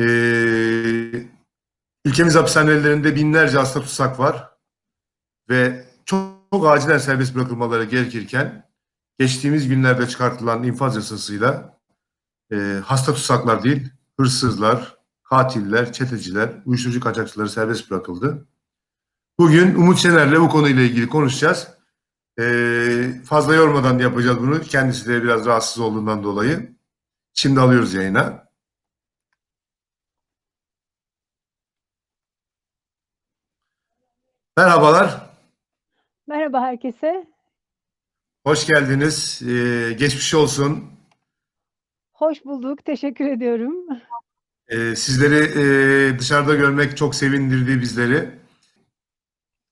Ee, ülkemiz hapishanelerinde binlerce hasta tutsak var ve çok, çok acilen serbest bırakılmaları gerekirken geçtiğimiz günlerde çıkartılan infaz yasasıyla e, hasta tutsaklar değil, hırsızlar, katiller, çeteciler, uyuşturucu kaçakçıları serbest bırakıldı. Bugün Umut Şener'le bu konuyla ilgili konuşacağız. Ee, fazla yormadan yapacağız bunu. Kendisi de biraz rahatsız olduğundan dolayı. Şimdi alıyoruz yayına. Merhabalar, Merhaba herkese. hoş geldiniz. Ee, geçmiş olsun. Hoş bulduk. Teşekkür ediyorum. Ee, sizleri e, dışarıda görmek çok sevindirdi bizleri.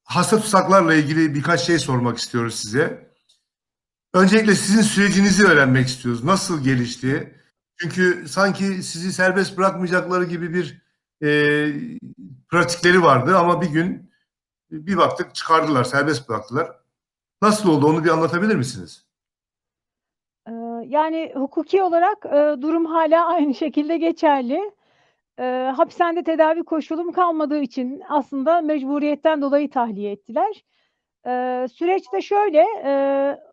Hasta tutsaklarla ilgili birkaç şey sormak istiyoruz size. Öncelikle sizin sürecinizi öğrenmek istiyoruz. Nasıl gelişti? Çünkü sanki sizi serbest bırakmayacakları gibi bir e, pratikleri vardı ama bir gün bir baktık çıkardılar, serbest bıraktılar. Nasıl oldu onu bir anlatabilir misiniz? Ee, Yani hukuki olarak e, durum hala aynı şekilde geçerli. Ee, Hapishanede tedavi koşulum kalmadığı için aslında mecburiyetten dolayı tahliye ettiler. Ee, Süreçte şöyle, e,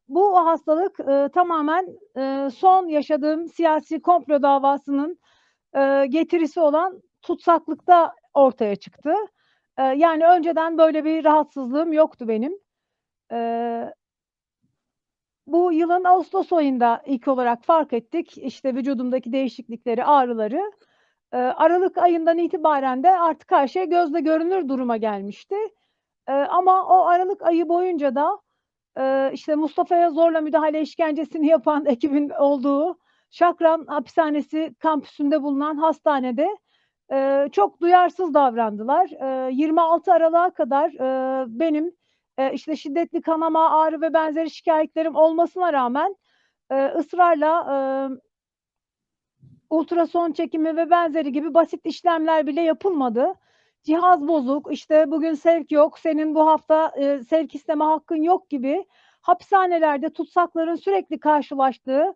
bu hastalık e, tamamen e, son yaşadığım siyasi komplo davasının e, getirisi olan tutsaklıkta ortaya çıktı. E, Yani önceden böyle bir rahatsızlığım yoktu benim. Ee, Bu yılın Ağustos ayında ilk olarak fark ettik. İşte vücudumdaki değişiklikleri, ağrıları. Ee, Aralık ayından itibaren de artık her şey gözle görünür duruma gelmişti. Ee, ama o Aralık ayı boyunca da e, işte Mustafa'ya zorla müdahale işkencesini yapan ekibin olduğu Şakran Hapishanesi kampüsünde bulunan hastanede e, çok duyarsız davrandılar. E, 26 Aralık'a kadar e, benim e, işte şiddetli kanama, ağrı ve benzeri şikayetlerim olmasına rağmen e, ısrarla e, ultrason çekimi ve benzeri gibi basit işlemler bile yapılmadı. Cihaz bozuk, işte bugün sevk yok, senin bu hafta e, sevk isteme hakkın yok gibi hapishanelerde tutsakların sürekli karşılaştığı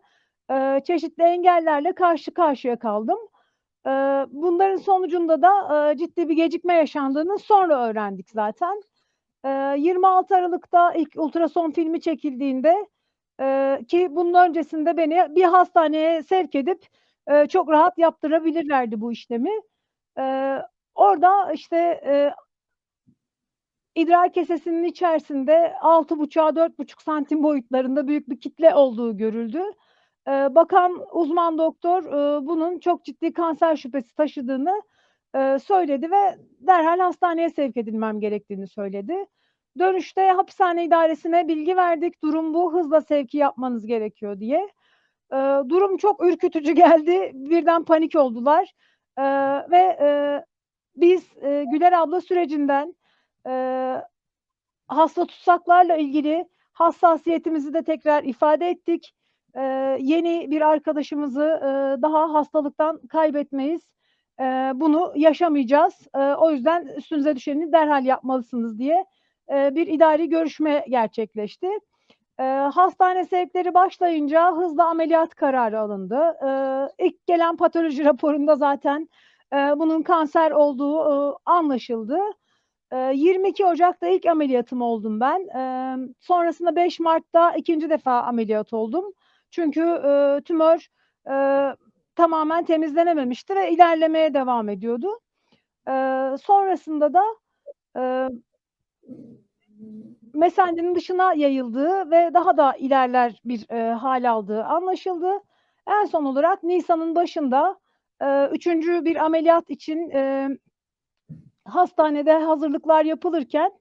e, çeşitli engellerle karşı karşıya kaldım. Bunların sonucunda da ciddi bir gecikme yaşandığını sonra öğrendik zaten. E, 26 Aralık'ta ilk ultrason filmi çekildiğinde ki bunun öncesinde beni bir hastaneye sevk edip çok rahat yaptırabilirlerdi bu işlemi. Orada işte idrar kesesinin içerisinde 6,5'a 4,5 santim boyutlarında büyük bir kitle olduğu görüldü. E, bakan uzman doktor e, bunun çok ciddi kanser şüphesi taşıdığını e, söyledi ve derhal hastaneye sevk edilmem gerektiğini söyledi. Dönüşte hapishane idaresine bilgi verdik. Durum bu. Hızla sevki yapmanız gerekiyor diye. E, durum çok ürkütücü geldi. Birden panik oldular. E, ve e, biz e, Güler abla sürecinden e, hasta tutsaklarla ilgili hassasiyetimizi de tekrar ifade ettik. E, yeni bir arkadaşımızı e, daha hastalıktan kaybetmeyiz. E, bunu yaşamayacağız. E, o yüzden üstünüze düşeni derhal yapmalısınız diye e, bir idari görüşme gerçekleşti. E, hastane sevkleri başlayınca hızlı ameliyat kararı alındı. E, ilk gelen patoloji raporunda zaten e, bunun kanser olduğu e, anlaşıldı. E, 22 Ocak'ta ilk ameliyatım oldum ben. Sonrasında 5 Mart'ta ikinci defa ameliyat oldum. Çünkü e, tümör e, tamamen temizlenememişti ve ilerlemeye devam ediyordu. E, sonrasında da e, mesanenin dışına yayıldığı ve daha da ilerler bir e, hal aldığı anlaşıldı. En son olarak Nisan'ın başında e, üçüncü bir ameliyat için e, hastanede hazırlıklar yapılırken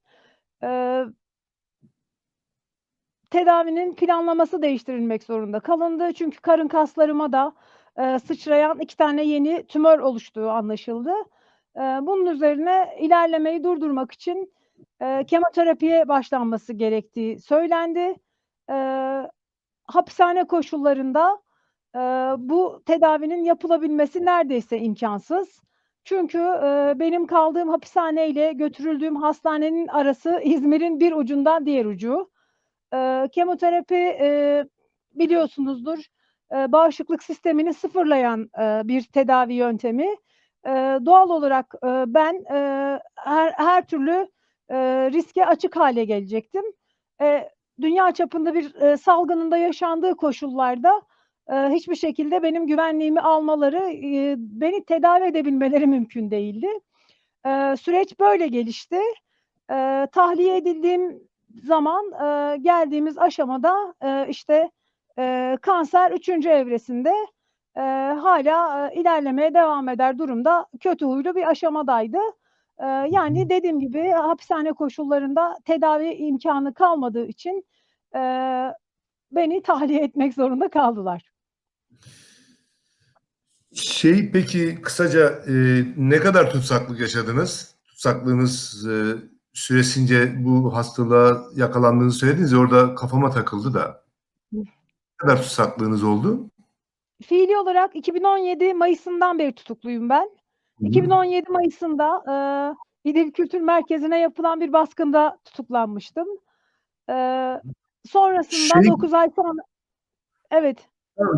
e, tedavinin planlaması değiştirilmek zorunda kalındı. Çünkü karın kaslarıma da e, sıçrayan iki tane yeni tümör oluştuğu anlaşıldı. E, bunun üzerine ilerlemeyi durdurmak için e, kemoterapiye başlanması gerektiği söylendi. E, hapishane koşullarında e, bu tedavinin yapılabilmesi neredeyse imkansız. Çünkü e, benim kaldığım hapishaneyle götürüldüğüm hastanenin arası İzmir'in bir ucundan diğer ucu. E, kemoterapi e, biliyorsunuzdur e, bağışıklık sistemini sıfırlayan e, bir tedavi yöntemi. eee, doğal olarak, eee, ben, eee, her her türlü, eee, riske açık hâle gelecektim. Eee, dünya çapında bir, eee, salgının yaşandığı koşullarda, eee, hiçbir şekilde benim güvenliğimi almaları, eee, beni tedavi edebilmeleri mümkün değildi. Eee, süreç böyle gelişti. Eee, tahliye edildiğim zaman, eee, geldiğimiz aşamada, eee, işte, eee, kanser 3. evresinde, eee, hâlâ, eee, ilerlemeye devam eder durumda kötü huylu bir aşamadaydı. Eee, yani dediğim gibi hapishane koşullarında tedavi imkânı kalmadığı için, eee, beni tahliye etmek zorunda kaldılar. Şey, peki kısaca, eee, ne kadar tutsaklık yaşadınız? Tutsaklığınız, eee, süresince bu hastalığa yakalandığınızı söylediniz ya, orada kafama takıldı da. Ne kadar tutsaklığınız oldu? Fiili olarak 2017 Mayıs'ından beri tutukluyum ben. Hı hı. 2017 Mayıs'ında, eee, İdil Kültür Merkezi'ne yapılan bir baskında tutuklanmıştım. Eee, sonrasında Şey 9 ay sonra Evet.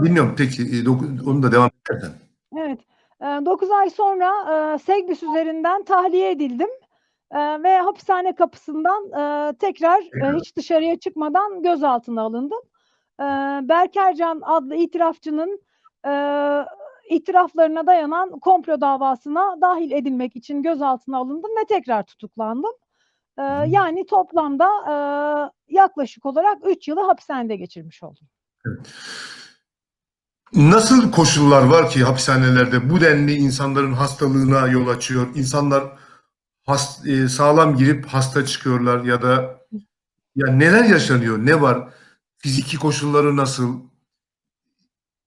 Dinliyorum. Peki, doku onu da devam edersen. Evet. Eee, 9 ay sonra, eee, Segvis üzerinden tahliye edildim, eee, ve hapishane kapısından, eee, tekrar, eee, hiç dışarıya çıkmadan gözaltına alındım. Eee, Berk Ercan adlı itirafçının, eee, itiraflarına dayanan komplo davasına dâhil edilmek için gözaltına alındım ve tekrar tutuklandım. Hı. yani toplamda, eee, yaklaşık olarak 3 yılı hapishanede geçirmiş oldum. Evet. Nasıl koşullar var ki hapishanelerde bu denli insanların hastalığına yol açıyor? İnsanlar has eee, sağlam girip hasta çıkıyorlar ya da ya neler yaşanıyor? Ne var? Fiziki koşulları nasıl?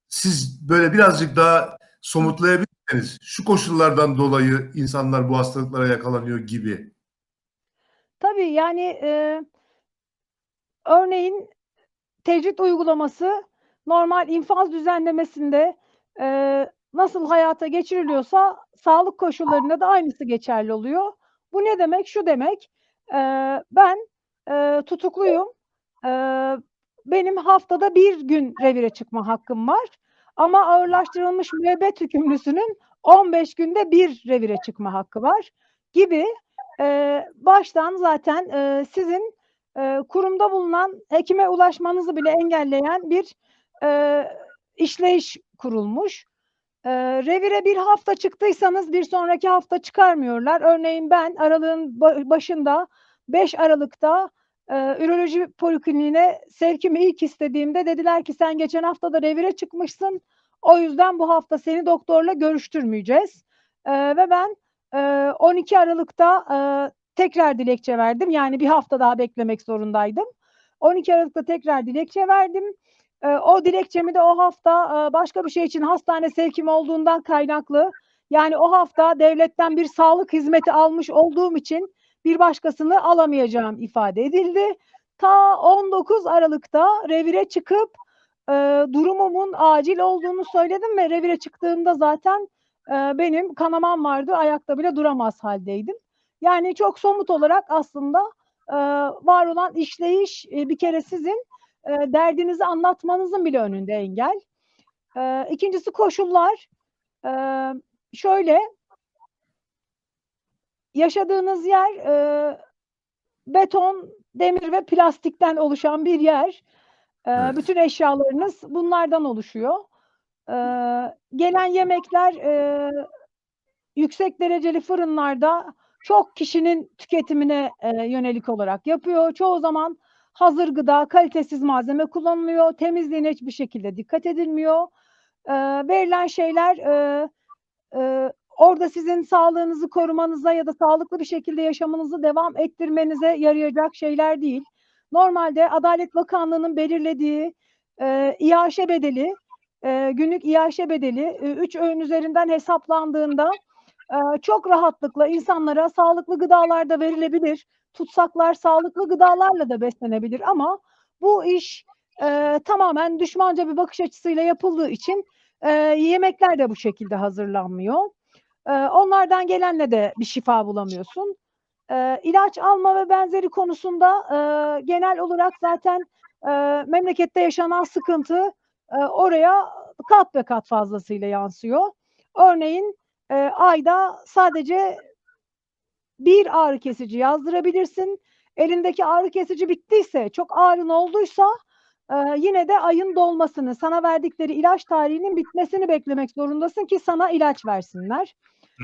Siz böyle birazcık daha somutlayabilirseniz, şu koşullardan dolayı insanlar bu hastalıklara yakalanıyor gibi. Tabii, yani, eee örneğin tecrit uygulaması normal infaz düzenlemesinde, eee, nasıl hayata geçiriliyorsa sağlık koşullarında da aynısı geçerli oluyor. Bu ne demek? Şu demek, eee, ben, eee, tutukluyum. Eee, benim haftada 1 gün revire çıkma hakkım var ama ağırlaştırılmış müebbet hükümlüsünün 15 günde 1 revire çıkma hakkı var gibi, eee, baştan zaten, eee, sizin, eee, kurumda bulunan hekime ulaşmanızı bile engelleyen bir, eee, işleyiş kurulmuş. Eee, revire bir hafta çıktıysanız bir sonraki hafta çıkarmıyorlar. Örneğin ben aralığın ba başında 5 Aralık'ta, eee, üroloji polikliniğine sevkimi ilk istediğimde dediler ki "Sen geçen hafta da revire çıkmışsın. O yüzden bu hafta seni doktorla görüştürmeyeceğiz." Eee, ve ben, eee, 12 Aralık'ta, eee, tekrar dilekçe verdim. Yani 1 hafta daha beklemek zorundaydım. 12 Aralık'ta tekrar dilekçe verdim. Eee, o dilekçemi de o hafta, eee, başka bir şey için hastane sevkim olduğundan kaynaklı, yani o hafta devletten bir sağlık hizmeti almış olduğum için bir başkasını alamayacağım ifade edildi. Ta 19 Aralık'ta revire çıkıp, eee, durumumun acil olduğunu söyledim ve revire çıktığımda zaten, eee, benim kanamam vardı. Ayakta bile duramaz hâldeydim. Yani çok somut olarak aslında, eee, var olan işleyiş, eee, bir kere sizin, eee, derdinizi anlatmanızın bile önünde engel. Eee, 2'ncisi koşullar. Eee, şöyle yaşadığınız yer, eee, beton, demir ve plastikten oluşan bir yer. Eee, Evet. bütün eşyalarınız bunlardan oluşuyor. Eee, gelen yemekler, eee, yüksek dereceli fırınlarda çok kişinin tüketimine, eee, yönelik olarak yapıyor. Çoğu zaman hazır gıda, kalitesiz malzeme kullanılıyor. Temizliğine hiçbir şekilde dikkat edilmiyor. Eee, verilen şeyler, eee, eee, orada sizin sağlığınızı korumanıza ya da sağlıklı bir şekilde yaşamınızı devam ettirmenize yarayacak şeyler değil. Normalde Adalet Bakanlığı'nın belirlediği, eee, İHŞ bedeli, eee, günlük İHŞ bedeli, eee, 3 öğün üzerinden hesaplandığında, eee, çok rahatlıkla insanlara sağlıklı gıdalar da verilebilir. Tutsaklar sağlıklı gıdalarla da beslenebilir ama bu iş, eee, tamamen düşmanca bir bakış açısıyla yapıldığı için, eee, yemekler de bu şekilde hazırlanmıyor. Eee, onlardan gelenle de bir şifa bulamıyorsun. Eee, ilaç alma ve benzeri konusunda, eee, genel olarak zaten, eee, memlekette yaşanan sıkıntı, eee, oraya kat be kat fazlasıyla yansıyor. Örneğin, eee, ayda sadece bir ağrı kesici yazdırabilirsin. Elindeki ağrı kesici bittiyse, çok ağrın olduysa, eee, yine de ayın dolmasını, sana verdikleri ilaç tarihinin bitmesini beklemek zorundasın ki sana ilaç versinler.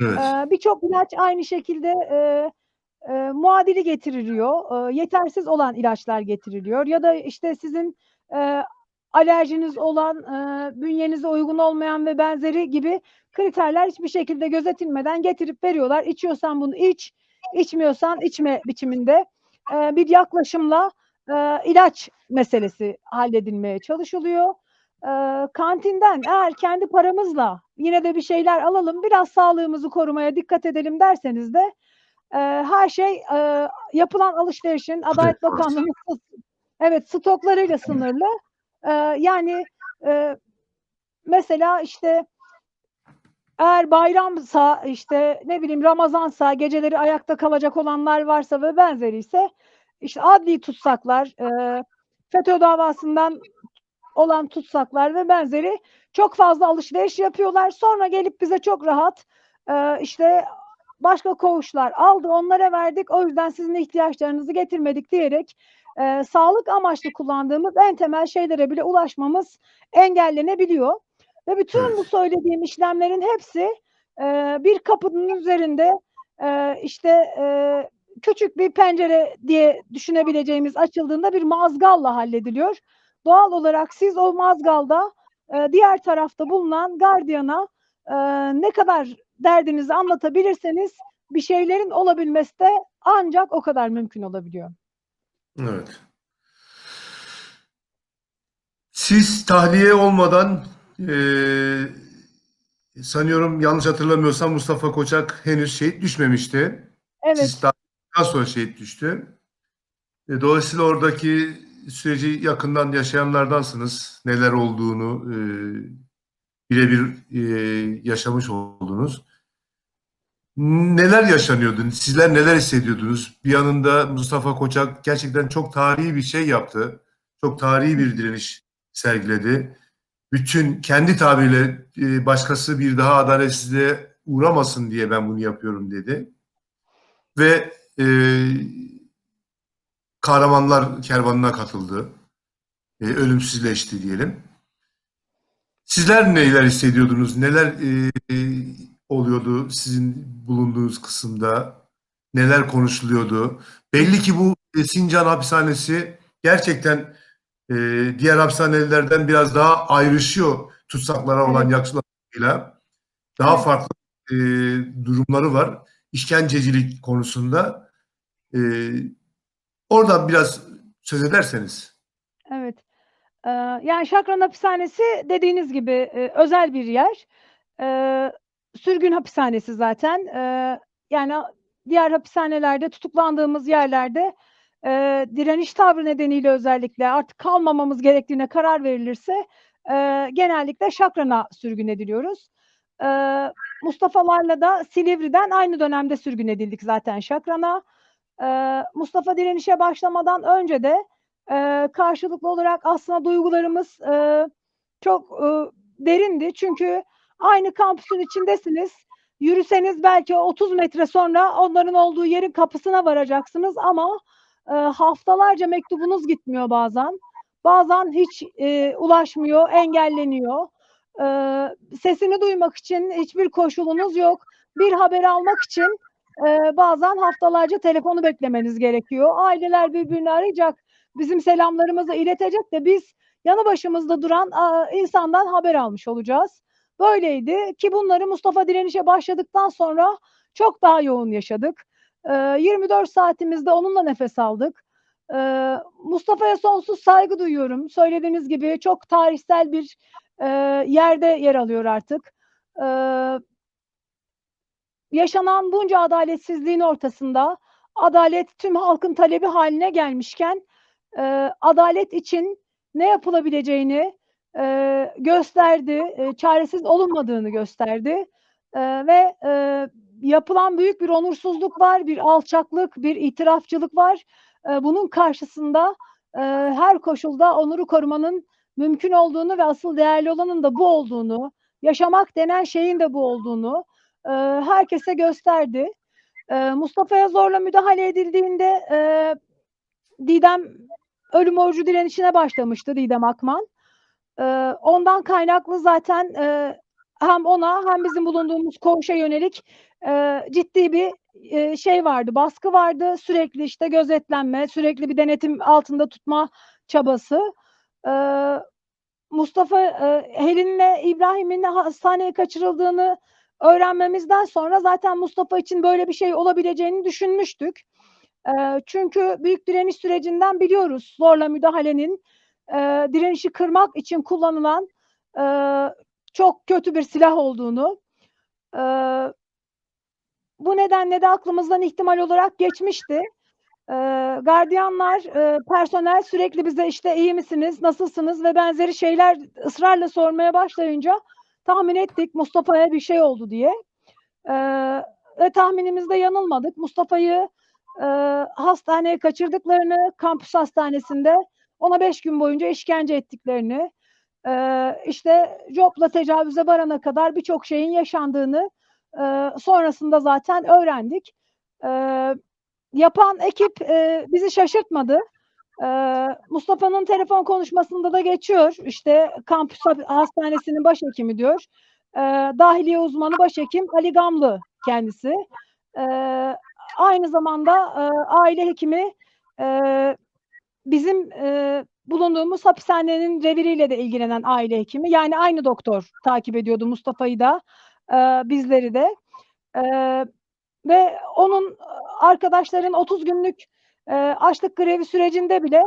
Evet. Eee, birçok ilaç aynı şekilde, eee, eee, muadili getiriliyor. Eee, yetersiz olan ilaçlar getiriliyor ya da, işte, sizin, eee, alerjiniz olan, eee, bünyenize uygun olmayan ve benzeri gibi kriterler hiçbir şekilde gözetilmeden getirip veriyorlar. İçiyorsan bunu iç, içmiyorsan içme biçiminde, eee, bir yaklaşımla, eee, ilaç meselesi halledilmeye çalışılıyor. Eee, kantinden eğer kendi paramızla yine de bir şeyler alalım, biraz sağlığımızı korumaya dikkat edelim derseniz de, eee, her şey, eee, yapılan alışverişin Adalet Bakanlığı'nın evet, stoklarıyla sınırlı. Eee, yani, eee, mesela, işte eğer bayramsa, işte, ne bileyim, Ramazansa, geceleri ayakta kalacak olanlar varsa ve benzeriyse, işte, adli tutsaklar, eee, FETÖ davasından olan tutsaklar ve benzeri çok fazla alışveriş yapıyorlar. Sonra gelip bize çok rahat, eee, işte, başka koğuşlar aldı, onlara verdik, o yüzden sizin ihtiyaçlarınızı getirmedik diyerek, eee, sağlık amaçlı kullandığımız en temel şeylere bile ulaşmamız engellenebiliyor ve bütün bu söylediğim işlemlerin hepsi, eee, bir kapının üzerinde, eee, işte, eee, küçük bir pencere diye düşünebileceğimiz açıldığında bir mazgalla hallediliyor. Doğal olarak siz o mazgalda, eee, diğer tarafta bulunan gardiyana, eee, ne kadar derdinizi anlatabilirseniz bir şeylerin olabilmesi de ancak o kadar mümkün olabiliyor. Evet. Siz tahliye olmadan, eee, sanıyorum yanlış hatırlamıyorsam Mustafa Koçak henüz şehit düşmemişti. Evet. Siz daha sonra şehit düştü. E, dolayısıyla oradaki süreci yakından yaşayanlardansınız. Neler olduğunu, eee, birebir, eee, yaşamış oldunuz. Neler yaşanıyordu? Sizler neler hissediyordunuz? Bir yanında Mustafa Koçak gerçekten çok tarihi bir şey yaptı. Çok tarihi bir direniş sergiledi. Bütün kendi tabiriyle eee, başkası bir daha adaletsizliğe uğramasın diye ben bunu yapıyorum dedi. Ve eee, kahramanlar kervanına katıldı. Eee, ölümsüzleşti diyelim. Sizler neler hissediyordunuz? Neler eee, oluyordu sizin bulunduğunuz kısımda? Neler konuşuluyordu? Belli ki bu e, Sincan hapishanesi gerçekten eee, diğer hapishanelerden biraz daha ayrışıyor tutsaklara olan Evet. yaklaşımıyla. Daha Evet. farklı eee, durumları var. İşkencecilik konusunda. Eee, oradan biraz söz ederseniz. Evet. Eee, yani Şakran Hapishanesi dediğiniz gibi, eee, özel bir yer. Eee, sürgün hapishanesi zaten. Eee, yani diğer hapishanelerde, tutuklandığımız yerlerde, eee, direniş tavrı nedeniyle özellikle artık kalmamamız gerektiğine karar verilirse, eee, genellikle Şakran'a sürgün ediliyoruz. Eee, Mustafa'larla da Silivri'den aynı dönemde sürgün edildik zaten Şakran'a. Eee, Mustafa direnişe başlamadan önce de, eee, karşılıklı olarak aslında duygularımız, eee, çok, ııı, derindi. Çünkü aynı kampüsün içindesiniz. Yürüseniz belki 30 metre sonra onların olduğu yerin kapısına varacaksınız ama, eee, haftalarca mektubunuz gitmiyor bazen. Bazen hiç, eee, ulaşmıyor, engelleniyor. Eee, sesini duymak için hiçbir koşulunuz yok. Bir haber almak için, eee, bazen haftalarca telefonu beklemeniz gerekiyor. Aileler birbirini arayacak, bizim selamlarımızı iletecek de biz yanı başımızda duran, aaa, insandan haber almış olacağız. Böyleydi ki bunları Mustafa direnişe başladıktan sonra çok daha yoğun yaşadık. Eee, 24 saatimizde onunla nefes aldık. Eee, Mustafa'ya sonsuz saygı duyuyorum. Söylediğiniz gibi çok tarihsel bir, eee, yerde yer alıyor artık. Eee yaşanan bunca adaletsizliğin ortasında adalet tüm halkın talebi hâline gelmişken, eee, adalet için ne yapılabileceğini, eee, gösterdi, eee, çaresiz olunmadığını gösterdi, eee, ve, eee, yapılan büyük bir onursuzluk var, bir alçaklık, bir itirafçılık var. Eee, bunun karşısında, eee, her koşulda onuru korumanın mümkün olduğunu ve asıl değerli olanın da bu olduğunu, yaşamak denen şeyin de bu olduğunu, e, herkese gösterdi. E, Mustafa'ya zorla müdahale edildiğinde e, Didem ölüm orucu direnişine başlamıştı Didem Akman. E, ondan kaynaklı zaten e, hem ona hem bizim bulunduğumuz koğuşa yönelik e, ciddi bir e, şey vardı, baskı vardı. Sürekli işte gözetlenme, sürekli bir denetim altında tutma çabası. E, Mustafa Helin'le İbrahim'in hastaneye kaçırıldığını öğrenmemizden sonra zaten Mustafa için böyle bir şey olabileceğini düşünmüştük. E, çünkü büyük direniş sürecinden biliyoruz zorla müdahalenin e, direnişi kırmak için kullanılan e, çok kötü bir silah olduğunu. E, bu nedenle de aklımızdan ihtimal olarak geçmişti. E, gardiyanlar, e, personel sürekli bize işte iyi misiniz, nasılsınız ve benzeri şeyler ısrarla sormaya başlayınca tahmin ettik Mustafa'ya bir şey oldu diye. E, ve tahminimizde yanılmadık. Mustafa'yı e, hastaneye kaçırdıklarını, kampüs hastanesinde ona beş gün boyunca işkence ettiklerini, e, işte jopla tecavüze varana kadar birçok şeyin yaşandığını e, sonrasında zaten öğrendik. E, yapan ekip e, bizi şaşırtmadı. E, Mustafa'nın telefon konuşmasında da geçiyor. İşte kampüs hastanesinin başhekimi diyor. E, dahiliye uzmanı başhekim Ali Gamlı kendisi. E, aynı zamanda e, aile hekimi e, bizim e, bulunduğumuz hapishanenin reviriyle de ilgilenen aile hekimi. Yani aynı doktor takip ediyordu Mustafa'yı da e, bizleri de. E, ve onun arkadaşların 30 günlük e, açlık grevi sürecinde bile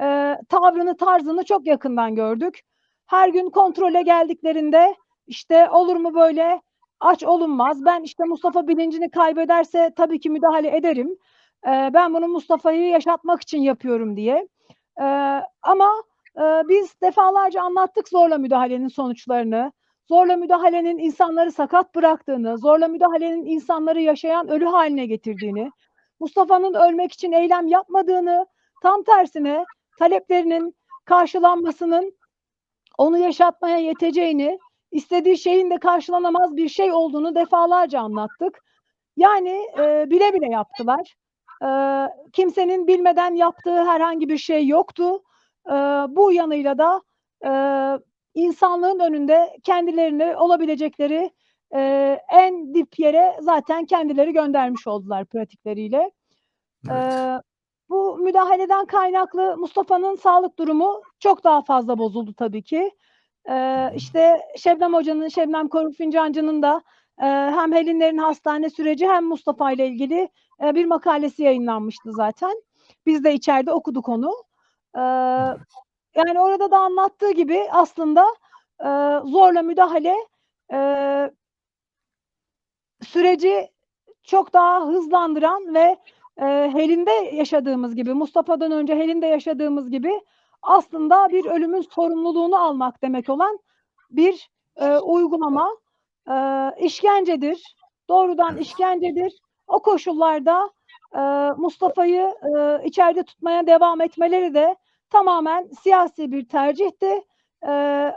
e, tavrını, tarzını çok yakından gördük. Her gün kontrole geldiklerinde işte olur mu böyle aç olunmaz. Ben işte Mustafa bilincini kaybederse tabii ki müdahale ederim. Ben bunu Mustafa'yı yaşatmak için yapıyorum diye. Ama biz defalarca anlattık zorla müdahalenin sonuçlarını. Zorla müdahalenin insanları sakat bıraktığını, zorla müdahalenin insanları yaşayan ölü haline getirdiğini, Mustafa'nın ölmek için eylem yapmadığını, tam tersine taleplerinin karşılanmasının onu yaşatmaya yeteceğini, istediği şeyin de karşılanamaz bir şey olduğunu defalarca anlattık. Yani e, bile bile yaptılar. E, kimsenin bilmeden yaptığı herhangi bir şey yoktu. E, bu yanıyla da e, insanlığın önünde kendilerini olabilecekleri e, en dip yere zaten kendileri göndermiş oldular pratikleriyle. Evet. E, bu müdahaleden kaynaklı Mustafa'nın sağlık durumu çok daha fazla bozuldu tabii ki. E, işte Şebnem Hoca'nın, Şebnem Korur Fincancı'nın da hem Helinlerin hastane süreci hem Mustafa ile ilgili e, bir makalesi yayınlanmıştı zaten. Biz de içeride okuduk onu. E, yani orada da anlattığı gibi aslında e, zorla müdahale e, süreci çok daha hızlandıran ve Helin'de yaşadığımız gibi, Mustafa'dan önce Helin'de yaşadığımız gibi aslında bir ölümün sorumluluğunu almak demek olan bir e, uygulama e, işkencedir. Doğrudan işkencedir. O koşullarda e, Mustafa'yı e, içeride tutmaya devam etmeleri de tamamen siyasi bir tercihti. E,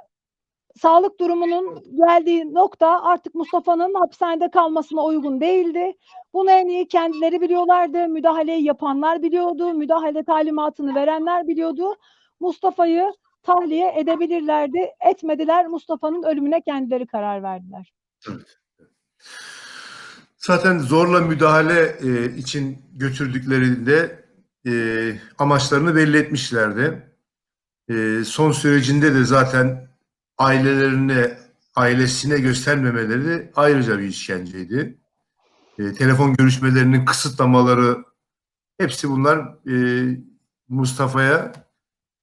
sağlık durumunun geldiği nokta artık Mustafa'nın hapishanede kalmasına uygun değildi. Bunu en iyi kendileri biliyorlardı. Müdahaleyi yapanlar biliyordu. Müdahale talimatını verenler biliyordu. Mustafa'yı tahliye edebilirlerdi. Etmediler. Mustafa'nın ölümüne kendileri karar verdiler. Zaten zorla müdahale e, için götürdüklerinde e, amaçlarını belli etmişlerdi. E, son sürecinde de zaten ailelerine, ailesine göstermemeleri ayrıca bir işkenceydi. E, telefon görüşmelerinin kısıtlamaları hepsi bunlar e, Mustafa'ya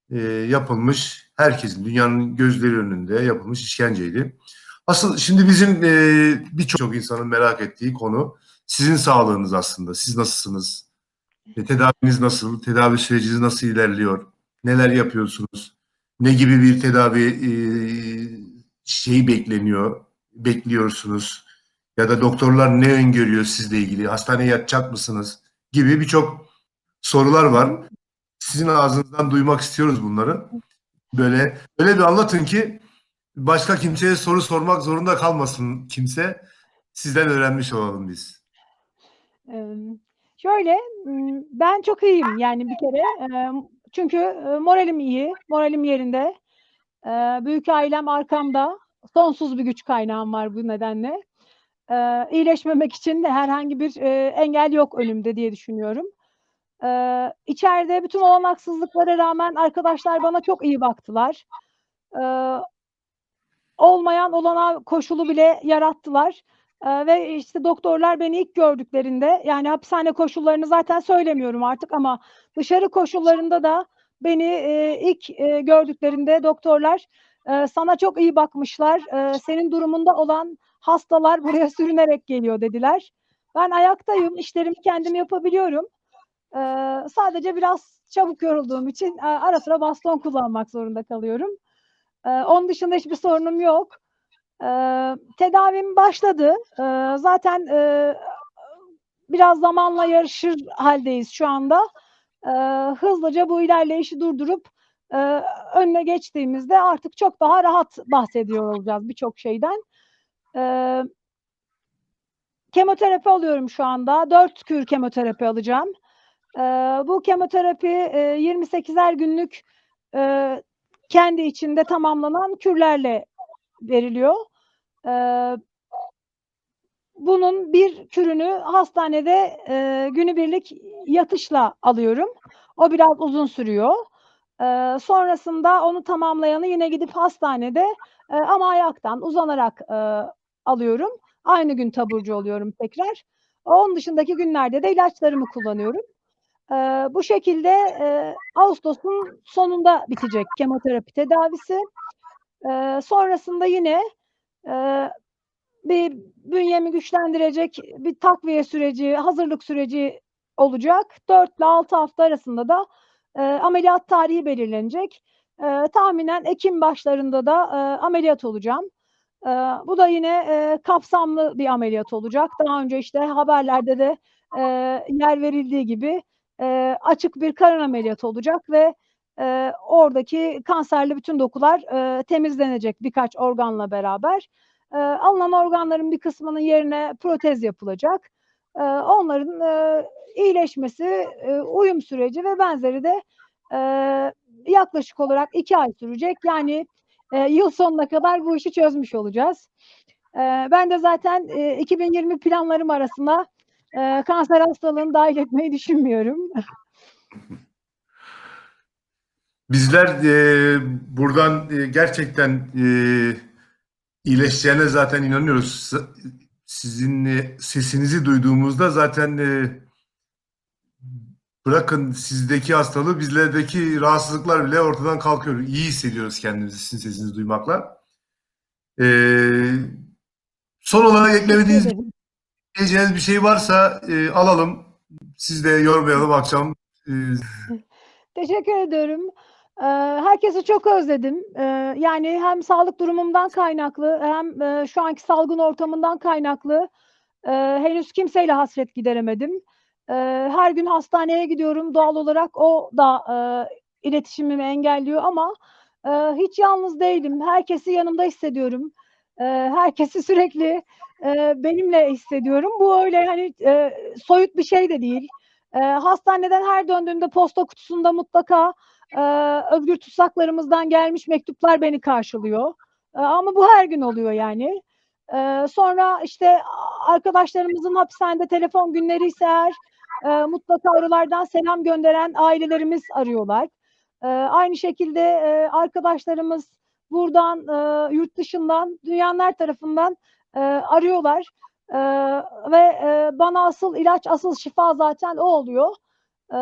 e, yapılmış, herkesin, dünyanın gözleri önünde yapılmış işkenceydi. Asıl şimdi bizim e, birçok insanın merak ettiği konu sizin sağlığınız aslında. Siz nasılsınız? E, tedaviniz nasıl? Tedavi süreciniz nasıl ilerliyor? Neler yapıyorsunuz? Ne gibi bir tedavi e, şeyi bekleniyor? Bekliyorsunuz? Ya da doktorlar ne öngörüyor sizle ilgili? Hastaneye yatacak mısınız? Gibi birçok sorular var. Sizin ağzınızdan duymak istiyoruz bunları. Böyle öyle bir anlatın ki başka kimseye soru sormak zorunda kalmasın kimse. sizden öğrenmiş olalım biz. Şöyle, ben çok iyiyim yani bir kere. Çünkü, eee, moralim iyi, moralim yerinde. Eee, büyük ailem arkamda. Sonsuz bir güç kaynağım var bu nedenle. Eee, iyileşmemek için de herhangi bir, engel yok önümde diye düşünüyorum. İçeride bütün olanaksızlıklara rağmen arkadaşlar bana çok iyi baktılar. Olmayan olanağı koşulu bile yarattılar. Eee, ve, işte, doktorlar beni ilk gördüklerinde, yani hapishane koşullarını zaten söylemiyorum artık ama dışarı koşullarında da beni, eee, ilk, eee, gördüklerinde doktorlar, eee, "Sana çok iyi bakmışlar. Eee, senin durumunda olan hastalar buraya sürünerek geliyor." dediler. Ben ayaktayım, işlerimi kendim yapabiliyorum. Eee, sadece biraz çabuk yorulduğum için, aaa, ara sıra baston kullanmak zorunda kalıyorum. Eee, onun dışında hiçbir sorunum yok. Eee, tedavim başladı. Eee, zaten, eee, biraz zamanla yarışır hâldeyiz şu anda. Hızlıca bu ilerleyişi durdurup, eee, önüne geçtiğimizde artık çok daha rahat bahsediyor olacağız birçok şeyden. Kemoterapi alıyorum şu anda. 4 kür kemoterapi alacağım. Bu kemoterapi, eee, 28'er günlük, eee, kendi içinde tamamlanan kürlerle veriliyor. Eee bunun bir kürünü hastanede, eee, günübirlik yatışla alıyorum. O biraz uzun sürüyor. Eee, sonrasında onu tamamlayanı yine gidip hastanede, eee, ama ayaktan uzanarak, eee, alıyorum. Aynı gün taburcu oluyorum tekrar. Onun dışındaki günlerde de ilaçlarımı kullanıyorum. Eee, bu şekilde, eee, ağustosun sonunda bitecek kemoterapi tedavisi. Eee, sonrasında yine, eee, bir bünyemi güçlendirecek bir takviye süreci, hazırlık süreci olacak. 4 ile 6 hafta arasında da, eee, ameliyat tarihi belirlenecek. Eee, tahminen ekim başlarında da, eee, ameliyat olacağım. Eee, bu da yine, eee, kapsamlı bir ameliyat olacak. Daha önce, işte, haberlerde de, eee, yer verildiği gibi, eee, açık bir karın ameliyatı olacak ve, eee, oradaki kanserli bütün dokular, eee, temizlenecek birkaç organla beraber. Eee, alınan organların bir kısmının yerine protez yapılacak. Eee, onların, eee, iyileşmesi, eee, uyum süreci ve benzeri de, eee, yaklaşık olarak 2 ay sürecek. Yani, eee, yıl sonuna kadar bu işi çözmüş olacağız. Eee, ben de zaten, eee, 2020 planlarım arasına, eee, kanser hastalığını dâhil etmeyi düşünmüyorum. Bizler, eee, buradan, eee, gerçekten, eee, iyileşeceğine zaten inanıyoruz. Sizin, eee, sesinizi duyduğumuzda zaten, eee, bırakın sizdeki hastalığı, bizlerdeki rahatsızlıklar bile ortadan kalkıyor. İyi hissediyoruz kendimizi sizin sesinizi duymakla. Eee, son olarak eklemediğiniz, Diyeceğiniz bir şey varsa, eee, alalım. Sizi de yormayalım akşam. Eee Teşekkür ediyorum. Eee, herkesi çok özledim. Eee, yani hem sağlık durumumdan kaynaklı hem, eee, şu anki salgın ortamından kaynaklı, eee, henüz kimseyle hasret gideremedim. Eee, her gün hastaneye gidiyorum. Doğal olarak o da, eee, iletişimimi engelliyor ama, eee, hiç yalnız değilim. Herkesi yanımda hissediyorum. Eee, herkesi sürekli, eee, benimle hissediyorum. Bu öyle, hani, eee, soyut bir şey de değil. Eee, hastaneden her döndüğümde posta kutusunda mutlaka, eee, özgür tutsaklarımızdan gelmiş mektuplar beni karşılıyor. Eee, ama bu her gün oluyor yani. Eee, sonra, işte, arkadaşlarımızın hapishanede telefon günleriyse eğer, eee, mutlaka oralardan selam gönderen ailelerimiz arıyorlar. Eee, aynı şekilde, eee, arkadaşlarımız buradan, eee, yurt dışından, dünyanın her tarafından, eee, arıyorlar. Eee, ve, eee, bana asıl ilaç, asıl şifa zaten o oluyor. Eee,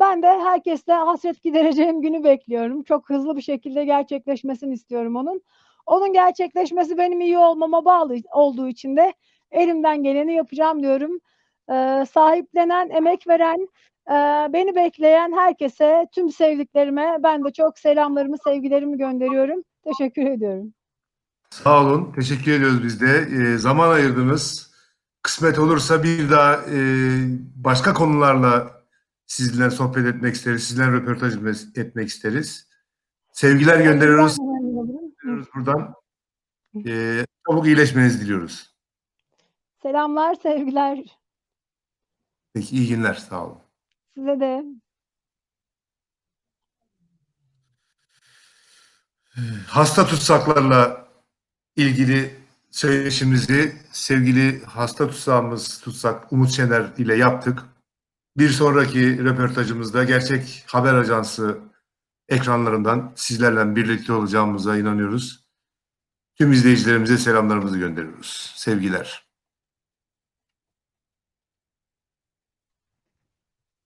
ben de herkesle hasret gidereceğim günü bekliyorum. Çok hızlı bir şekilde gerçekleşmesini istiyorum onun. Onun gerçekleşmesi benim iyi olmama bağlı olduğu için de elimden geleni yapacağım diyorum. Eee, sahiplenen, emek veren, eee, beni bekleyen herkese, tüm sevdiklerime ben de çok selamlarımı, sevgilerimi gönderiyorum. Teşekkür ediyorum. Sağ olun. Teşekkür ediyoruz biz de. Eee, zaman ayırdınız. Kısmet olursa bir daha, eee, başka konularla sizinle sohbet etmek isteriz. Sizinle röportaj etmek isteriz. Sevgiler gönderiyoruz. Gönderiyoruz buradan. Eee, çabuk iyileşmenizi diliyoruz. Selamlar, sevgiler. Peki iyi günler. Sağ olun. Size de. Hasta tutsaklarla ilgili söyleşimizi sevgili hasta tutsağımız tutsak Umut Şener ile yaptık. Bir sonraki röportajımızda Gerçek Haber Ajansı ekranlarından sizlerle birlikte olacağımıza inanıyoruz. Tüm izleyicilerimize selamlarımızı gönderiyoruz. Sevgiler.